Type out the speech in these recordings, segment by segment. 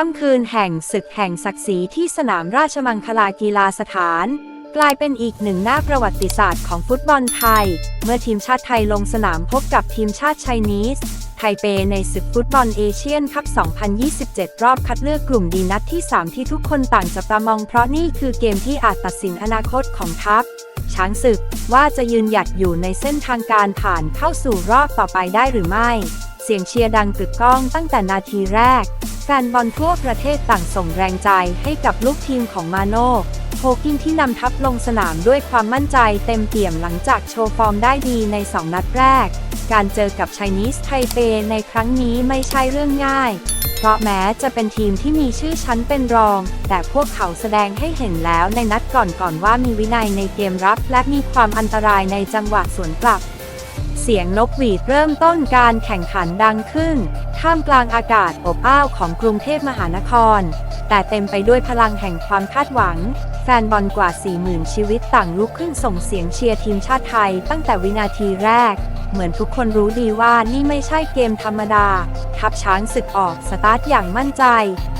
ค่ำคืนแห่งศึกแห่งศักดิ์ศรีที่สนามราชมังคลากีฬาสถาน กลายเป็นอีกหนึ่งหน้าประวัติศาสตร์ของฟุตบอลไทย เมื่อทีมชาติไทยลงสนามพบกับทีมชาติไชนีสไทเปในศึกฟุตบอลเอเชียนคัพ 2027 รอบคัดเลือกกลุ่มดีนัดที่ 3 ที่ทุกคนต่างจับตามองเพราะนี่คือเกมที่อาจตัดสินอนาคตของทัพ ช้างศึกว่าจะยืนหยัดอยู่ในเส้นทางการผ่านเข้าสู่รอบต่อไปได้หรือไม่ เสียงเชียร์ดังกึกก้องตั้งแต่นาทีแรก แฟนบอลทั่วประเทศต่างส่งแรงใจให้กับลูกทีมของมาโน่โฮกิงที่นำทัพลงสนามด้วยความมั่นใจเต็มเปี่ยมหลังจากโชว์ฟอร์มได้ดีใน 2 นัดแรก การเจอกับไชนีสไทเปในครั้งนี้ไม่ใช่เรื่องง่าย เพราะแม้จะเป็นทีมที่มีชื่อชั้นเป็นรอง แต่พวกเขาแสดงให้เห็นแล้วในนัดก่อนๆว่ามีวินัยในเกมรับ และมีความอันตรายในจังหวะสวนกลับ เสียงนกหวีดเริ่มต้นการแข่งขันดังขึ้น ท่ามกลางอากาศอบอ้าวของกรุงเทพมหานคร แต่เต็มไปด้วยพลังแห่งความคาดหวัง แฟนบอลกว่า 40,000 ชีวิตต่างลุกขึ้นส่งเสียงเชียร์ทีมชาติไทยตั้งแต่วินาทีแรก เหมือนทุกคนรู้ดีว่านี่ไม่ใช่เกมธรรมดา ทัพช้างศึกออกสตาร์ทอย่างมั่นใจ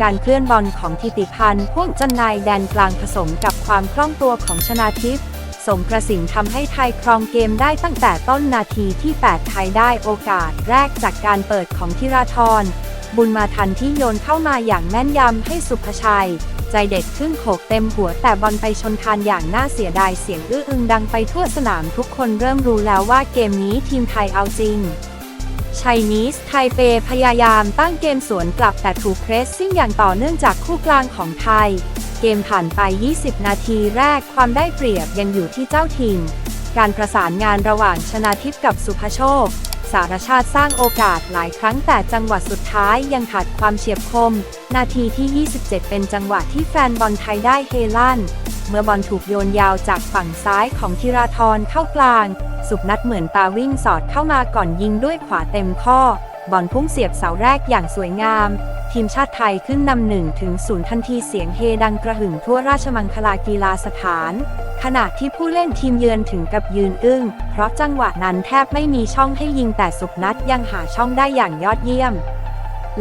การเคลื่อนบอลของทิติพันธ์พ่วงจันนายแดนกลางผสมกับความคล่องตัวของชนาทิพย์ สมประสิงห์ทำให้ไทยครองเกมได้ตั้งแต่ต้นนาทีที่ 8 ไทยได้โอกาสแรกจากการเปิดของธิราธรบุญมาทันที่โยนเข้ามาอย่างแม่นยำให้สุภชัย ใจเด็ดขึ้นโขกเต็มหัวแต่บอลไปชนคานอย่างน่าเสียดายเสียงอื้ออึงดังไปทั่วสนามทุกคนเริ่มรู้แล้วว่าเกมนี้ทีมไทยเอาจริง ไชนีสไทเปพยายามตั้งเกมสวนกลับแต่ถูกเพรสซิ่งอย่างต่อเนื่องจากคู่กลางของไทย เกมผ่านไป 20 นาทีแรกความได้เปรียบยังอยู่ที่เจ้าถิ่น การประสานงานระหว่างชนาทิพย์กับสุภโชค สารชาติสร้างโอกาสหลายครั้งแต่จังหวะสุดท้ายยังขาดความเฉียบคม นาทีที่ 27 เป็นจังหวะที่แฟนบอลไทยได้เฮลั่น เมื่อบอลถูกโยนยาวจากฝั่งซ้ายของธีราธรเข้ากลาง สุพนัดเหมือนตาวิ่งสอดเข้ามาก่อนยิงด้วยขวาเต็มข้อ บอลพุ่งเสียบเสาแรกอย่างสวยงาม ทีมชาติไทยขึ้นนำหนึ่งถึงศูนย์ทันทีเสียงเฮดังกระหึ่มทั่วราชมังคลากีฬาสถาน ขณะที่ผู้เล่นทีมเยือนถึงกับยืนอึ้ง เพราะจังหวะนั้นแทบไม่มีช่องให้ยิงแต่สุพนัดยังหาช่องได้อย่างยอดเยี่ยม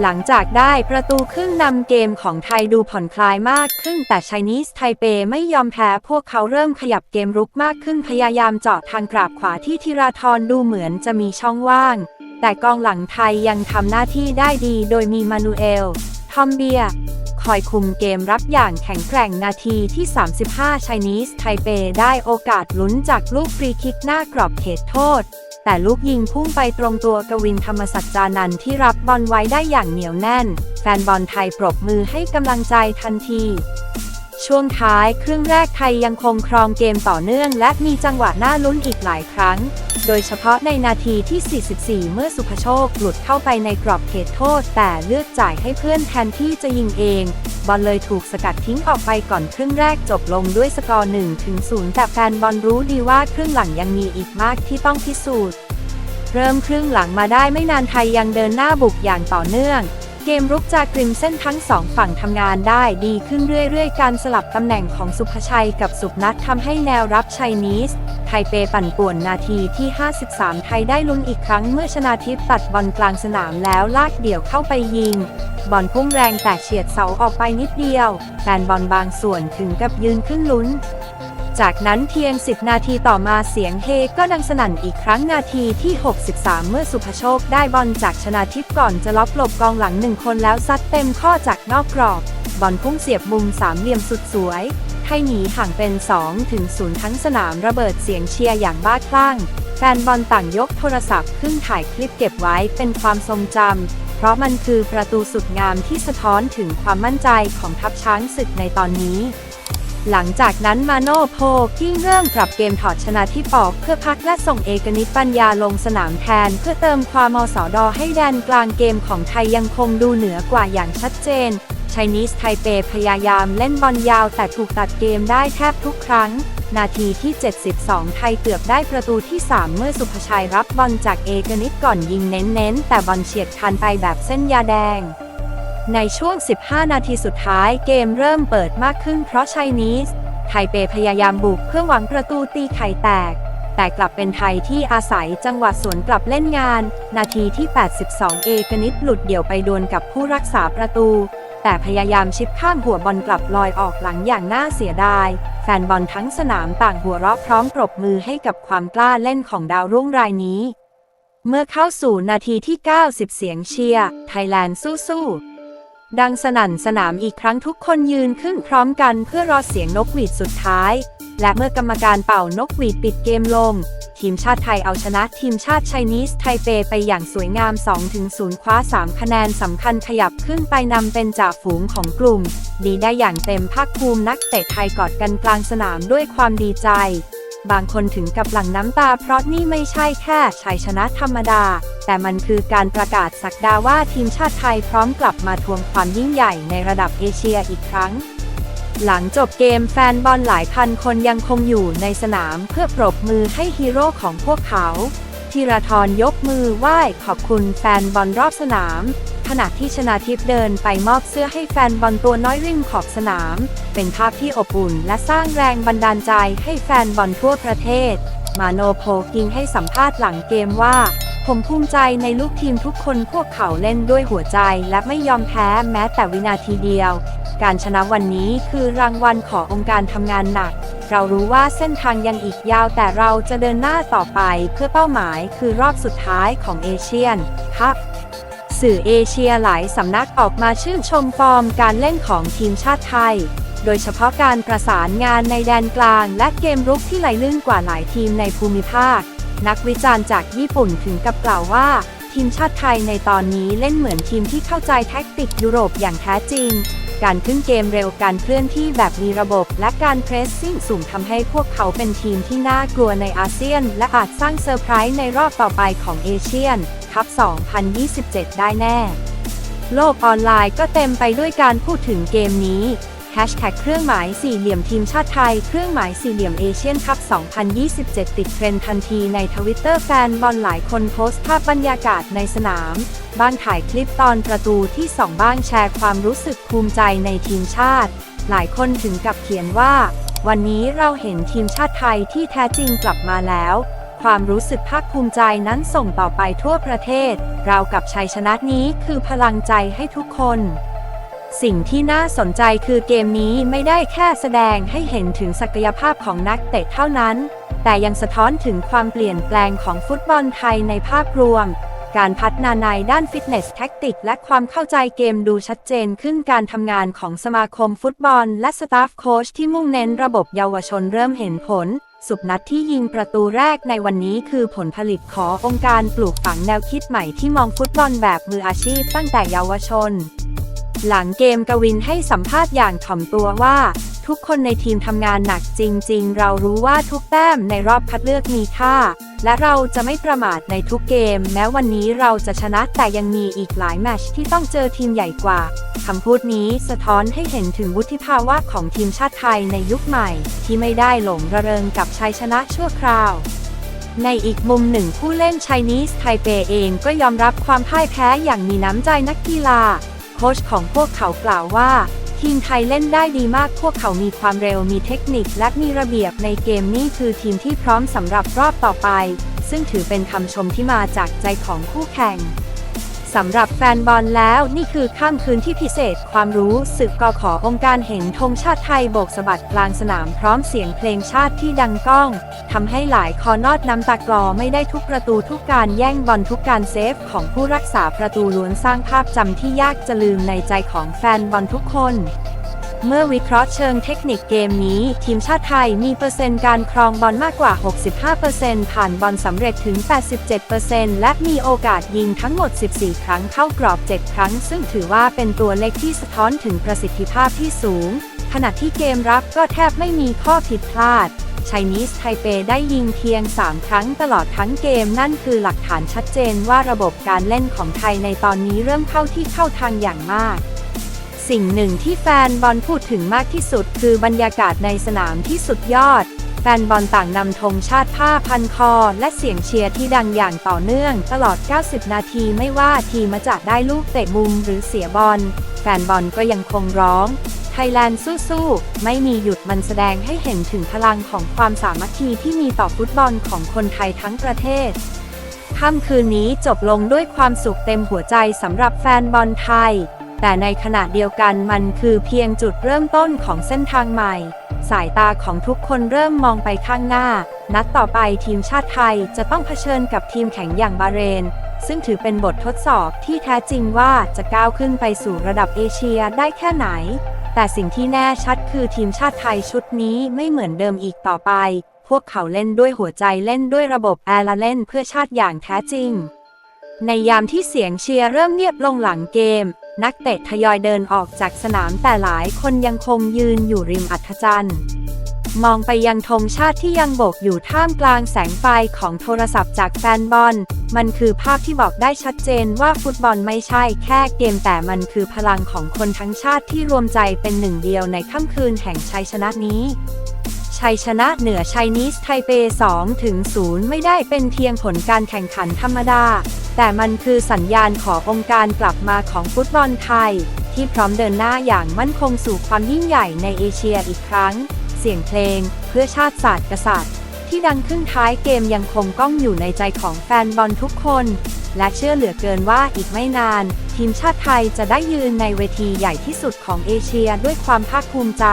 หลังจากได้ประตูครึ่งนำเกมของไทยดูผ่อนคลายมากขึ้น แต่ไชนีสไทเปไม่ยอมแพ้พวกเขาเริ่มขยับเกมรุกมากขึ้นพยายามเจาะทางกราบขวาที่ธีราธรดูเหมือนจะมีช่องว่าง แต่กองหลังไทยยังทำหน้าที่ได้ดีโดยมีมานูเอล ทอมเบีย คอยคุมเกมรับอย่างแข็งแกร่งนาทีที่ 35ไชนีสไทเปได้โอกาสลุ้นจากลูกฟรีคิกหน้ากรอบเขตโทษ แต่ลูกยิงพุ่งไปตรงตัวกวินธรรมสัจจานันท์ที่รับบอลไว้ได้อย่างเหนียวแน่น แฟนบอลไทยปรบมือให้กำลังใจทันที ช่วงท้ายครึ่งแรกไทยยังคงครองเกมต่อเนื่อง และมีจังหวะน่าลุ้นอีกหลายครั้ง โดยเฉพาะในนาทีที่ 44 เมื่อสุภโชคหลุดเข้าไปในกรอบเขตโทษ แต่เลือกจ่ายให้เพื่อนแทนที่จะยิงเอง บอลเลยถูกสกัดทิ้งออกไปก่อนครึ่งแรกจบลงด้วยสกอร์1ถึง0แต่แฟนบอลรู้ดีว่าครึ่งหลังยังมีอีกมากที่ต้องพิสูจน์ เริ่มครึ่งหลังมาได้ไม่นานไทยยังเดินหน้าบุกอย่างต่อเนื่อง เกมรุกจากกริมเส้นทั้งสองฝั่งทำงานได้ดีขึ้นเรื่อยๆ การสลับตำแหน่งของสุภชัยกับสุพนัททำให้แนวรับชัยนีส ไทเปปั่นป่วนนาทีที่ 53 ไทยได้ลุ้นอีกครั้งเมื่อชนาทิพย์ตัดบอลกลางสนามแล้วลากเดี่ยวเข้าไปยิง บอลพุ่งแรงแต่เฉียดเสาออกไปนิดเดียวแฟนบอลบางส่วนถึงกับยืนขึ้นลุ้น จากนั้นเพียง 10 นาทีต่อมาเสียงเฮก็ดังสนั่นอีกครั้งนาทีที่ 63 เมื่อสุภโชคได้บอลจากชนาทิพย์ก่อนจะล็อกหลบกองหลังหนึ่งคนแล้วซัดเต็มข้อจากนอกกรอบ บอลพุ่งเสียบมุมสามเหลี่ยมสุดสวย ให้หนีห่างเป็น 2 ถึง 0 ทั้งสนามระเบิดเสียงเชียร์อย่างบ้าคลั่ง แฟนบอลต่างยกโทรศัพท์ขึ้นถ่ายคลิปเก็บไว้เป็นความทรงจำเพราะมันคือประตูสุดงามที่สะท้อนถึงความมั่นใจของทัพช้างศึกในตอนนี้ หลังจากนั้นมาโนโพกิ้งเริ่มปรับเกมถอดชนะที่ปอกเพื่อพักและส่งเอกนิตปัญญาลงสนามแทน เพื่อเติมความมสอดอให้แดนกลางเกมของไทยยังคงดูเหนือกว่าอย่างชัดเจนไชนีสไทเปพยายามเล่นบอลยาวแต่ถูกตัดเกมได้แทบทุกครั้ง นาทีที่ 72 ไทยเกือบได้ประตูที่ 3 เมื่อสุภชัยรับบอลจากเอกนิตก่อนยิงเน้นๆ แต่บอลเฉียดคันไปแบบเส้นยาแดง ในช่วง 15 นาทีสุดท้ายเกมเริ่มเปิดมากขึ้นเพราะไชนีสไทเปพยายามบุกเพื่อหวังประตูตีไข่แตก แต่กลับเป็นไทยที่อาศัยจังหวะสวนกลับเล่นงาน นาทีที่ 82 เอกนิตหลุดเดี่ยวไปดวลกับผู้รักษาประตู แต่พยายามชิปข้ามหัวบอลกลับลอยออกหลังอย่างน่าเสียดาย แฟนบอลทั้งสนามต่างหัวเราะพร้อมปรบมือให้กับความกล้าเล่นของดาวรุ่งรายนี้ เมื่อเข้าสู่นาทีที่ 90 เสียงเชียร์ไทยแลนด์สู้ๆ ดังสนั่นสนามอีกครั้งทุกคนยืนขึ้นพร้อมกันเพื่อรอเสียงนกหวีดสุดท้าย และเมื่อกรรมการเป่านกหวีดปิดเกมลง ทีมชาติไทยเอาชนะทีมชาติไชนีสไทเปไปอย่างสวยงาม 2-0 คว้า 3 คะแนนสำคัญขยับขึ้นไปนำเป็นจ่าฝูงของกลุ่ม ดีได้อย่างเต็มภาคภูมินักเตะไทยกอดกันกลางสนามด้วยความดีใจ บางคนถึงกับหลั่งน้ำตาเพราะนี่ไม่ใช่แค่ชัยชนะธรรมดา แต่มันคือการประกาศสักดาว่าทีมชาติไทยพร้อมกลับมาทวงความยิ่งใหญ่ในระดับเอเชียอีกครั้ง หลังจบเกมแฟนบอลหลายพันคนยังคงอยู่ในสนามเพื่อปรบมือให้ฮีโร่ของพวกเขาธีรทรยกมือไหว้ขอบคุณแฟนบอลรอบสนาม ขณะที่ชนาทิพย์เดินไปมอบเสื้อให้แฟนบอลตัวน้อยริมขอบสนาม เป็นภาพที่อบอุ่นและสร้างแรงบันดาลใจให้แฟนบอลทั่วประเทศ มาโนโพกิงให้สัมภาษณ์หลังเกมว่า ผมภูมิใจในลูกทีมทุกคนพวกเขาเล่นด้วยหัวใจและไม่ยอมแพ้แม้แต่วินาทีเดียว การชนะวันนี้คือรางวัลขององค์การทำงานหนัก เรารู้ว่าเส้นทางยังอีกยาวแต่เราจะเดินหน้าต่อไปเพื่อเป้าหมายคือรอบสุดท้ายของเอเชียนครับ สื่อเอเชียหลายสำนักออกมาชื่นชมฟอร์มการเล่นของทีมชาติไทย โดยเฉพาะการประสานงานในแดนกลางและเกมรุกที่ไหลลื่นกว่าหลายทีมในภูมิภาค นักวิจารณ์จากญี่ปุ่นถึงกับกล่าวว่า ทีมชาติไทยในตอนนี้เล่นเหมือนทีมที่เข้าใจแท็กติกยุโรปอย่างแท้จริง การขึ้นเกมเร็วการเคลื่อนที่แบบมีระบบ และการเพรสซิ่งสูงทำให้พวกเขาเป็นทีมที่น่ากลัวในอาเซียน และอาจสร้างเซอร์ไพรส์ในรอบต่อไปของเอเชียน คัพ2027 ได้แน่ โลกออนไลน์ก็เต็มไปด้วยการพูดถึงเกมนี้แฮชแท็กเครื่องหมายสี่เหลี่ยมทีมชาติไทย เครื่องหมายสี่เหลี่ยมเอเชียนคัพ 2027 ติดเทรนด์ทันทีในทวิตเตอร์แฟนบอลหลายคนโพสต์ภาพบรรยากาศในสนาม บ้างถ่ายคลิปตอนประตูที่สองบ้างแชร์ความรู้สึกภูมิใจในทีมชาติ หลายคนถึงกับเขียนว่า วันนี้เราเห็นทีมชาติไทยที่แท้จริงกลับมาแล้ว ความรู้สึกภาคภูมิใจนั้นส่งต่อไปทั่วประเทศเรากับชัยชนะนี้คือพลังใจให้ทุกคน สิ่งที่น่าสนใจคือเกมนี้ไม่ได้แค่แสดงให้เห็นถึงศักยภาพของนักเตะเท่านั้น แต่ยังสะท้อนถึงความเปลี่ยนแปลงของฟุตบอลไทยในภาพรวม การพัฒนาในด้านฟิตเนสแท็กติก และความเข้าใจเกมดูชัดเจนขึ้นการทำงานของสมาคมฟุตบอล และสตาฟโค้ชที่มุ่งเน้นระบบเยาวชนเริ่มเห็นผล สุบนัดที่ยิงประตูแรกในวันนี้คือผลผลิตขององค์การปลูกฝังแนวคิดใหม่ที่มองฟุตบอลแบบมืออาชีพตั้งแต่เยาวชน หลังเกมกวินให้สัมภาษณ์อย่างถ่อมตัวว่า ทุกคนในทีมทำงานหนักจริง ๆ เรารู้ว่าทุกแต้มในรอบคัดเลือกมีค่า และเราจะไม่ประมาทในทุกเกม แม้วันนี้เราจะชนะแต่ยังมีอีกหลายแมชที่ต้องเจอทีมใหญ่กว่าคำพูดนี้สะท้อนให้เห็นถึงวุฒิภาวะของทีมชาติไทยในยุคใหม่ ที่ไม่ได้หลงระเริงกับชัยชนะชั่วคราวในอีกมุมหนึ่งผู้เล่นไชนีสไทเปเองก็ยอมรับความพ่ายแพ้อย่างมีน้ำใจนักกีฬา โค้ชของพวกเขากล่าวว่า ทีมไทยเล่นได้ดีมากพวกเขามีความเร็วมีเทคนิคและมีระเบียบในเกมนี้คือทีมที่พร้อมสำหรับรอบต่อไป ซึ่งถือเป็นคำชมที่มาจากใจของคู่แข่ง สำหรับแฟนบอลแล้วนี่คือข้ามคืนที่พิเศษ ความรู้สึกกอขอองค์การเห็นธงชาติไทยโบกสะบัดกลางสนามพร้อมเสียงเพลงชาติที่ดังก้องทำให้หลายคอนอดน้ำตากลอไม่ได้ทุกประตูทุกการแย่งบอลทุกการเซฟของผู้รักษาประตูล้วนสร้างภาพจำที่ยากจะลืมในใจของแฟนบอลทุกคน เมื่อวิเคราะห์เชิงเทคนิคเกมนี้ ทีมชาติไทยมีเปอร์เซ็นต์การครองบอลมากกว่า 65%ผ่านบอลสำเร็จถึง 87%และมีโอกาสยิงทั้งหมด 14 ครั้งเข้ากรอบ 7 ครั้ง ซึ่งถือว่าเป็นตัวเลขที่สะท้อนถึงประสิทธิภาพที่สูง ขณะที่เกมรับก็แทบไม่มีข้อผิดพลาดไชนีสไทเปได้ยิงเพียง 3 ครั้งตลอดทั้งเกมนั่นคือหลักฐานชัดเจนว่าระบบการเล่นของไทยในตอนนี้เริ่มเข้าที่เข้าทางอย่างมาก สิ่งหนึ่งที่แฟนบอลพูดถึงมากที่สุด คือบรรยากาศในสนามที่สุดยอด แฟนบอลต่างนำธงชาติผ้าพันคอ และเสียงเชียร์ที่ดังอย่างต่อเนื่อง ตลอด 90 นาทีไม่ว่าทีมจะได้ลูกเตะมุมหรือเสียบอล แฟนบอลก็ยังคงร้องไทยแลนด์สู้ๆ ไม่มีหยุดมันแสดงให้เห็นถึงพลังของความสามัคคีที่มีต่อฟุตบอลของคนไทยทั้งประเทศค่ำคืนนี้จบลงด้วยความสุขเต็มหัวใจสำหรับแฟนบอลไทย แต่ในขณะเดียวกันมันคือเพียงจุดเริ่มต้นของเส้นทางใหม่ สายตาของทุกคนเริ่มมองไปข้างหน้า นัดต่อไปทีมชาติไทยจะต้องเผชิญกับทีมแข็งอย่างบาเรน ซึ่งถือเป็นบททดสอบที่แท้จริงว่าจะก้าวขึ้นไปสู่ระดับเอเชียได้แค่ไหน แต่สิ่งที่แน่ชัดคือทีมชาติไทยชุดนี้ไม่เหมือนเดิมอีกต่อไป พวกเขาเล่นด้วยหัวใจเล่นด้วยระบบแอร์และเล่นเพื่อชาติอย่างแท้จริง ในยามที่เสียงเชียร์เริ่มเงียบลงหลังเกม นักเตะทยอยเดินออกจากสนามแต่หลายคนยังคงยืนอยู่ริมอัธจันทร์มองไปยังธงชาติที่ยังโบกอยู่ท่ามกลางแสงไฟของโทรศัพท์จากแฟนบอล มันคือภาพที่บอกได้ชัดเจนว่าฟุตบอลไม่ใช่แค่เกมแต่มันคือพลังของคนทั้งชาติที่รวมใจเป็นหนึ่งเดียวในค่ำคืนแห่งชัยชนะนี้ ชัยชนะเหนือไชนีสไทเป2ถึง0ไม่ได้เป็นเพียงผลการแข่งขันธรรมดา แต่มันคือสัญญาณขององค์การกลับมาของฟุตบอลไทย ที่พร้อมเดินหน้าอย่างมั่นคงสู่ความยิ่งใหญ่ในเอเชียอีกครั้ง เสียงเพลง เพื่อชาติศาสตร์กษัตริย์ ที่ดังขึ้นท้ายเกมยังคงก้องอยู่ในใจของแฟนบอลทุกคน และเชื่อเหลือเกินว่าอีกไม่นาน ทีมชาติไทยจะได้ยืนในเวทีใหญ่ที่สุดของเอเชียด้วยความภาคภูมิใจ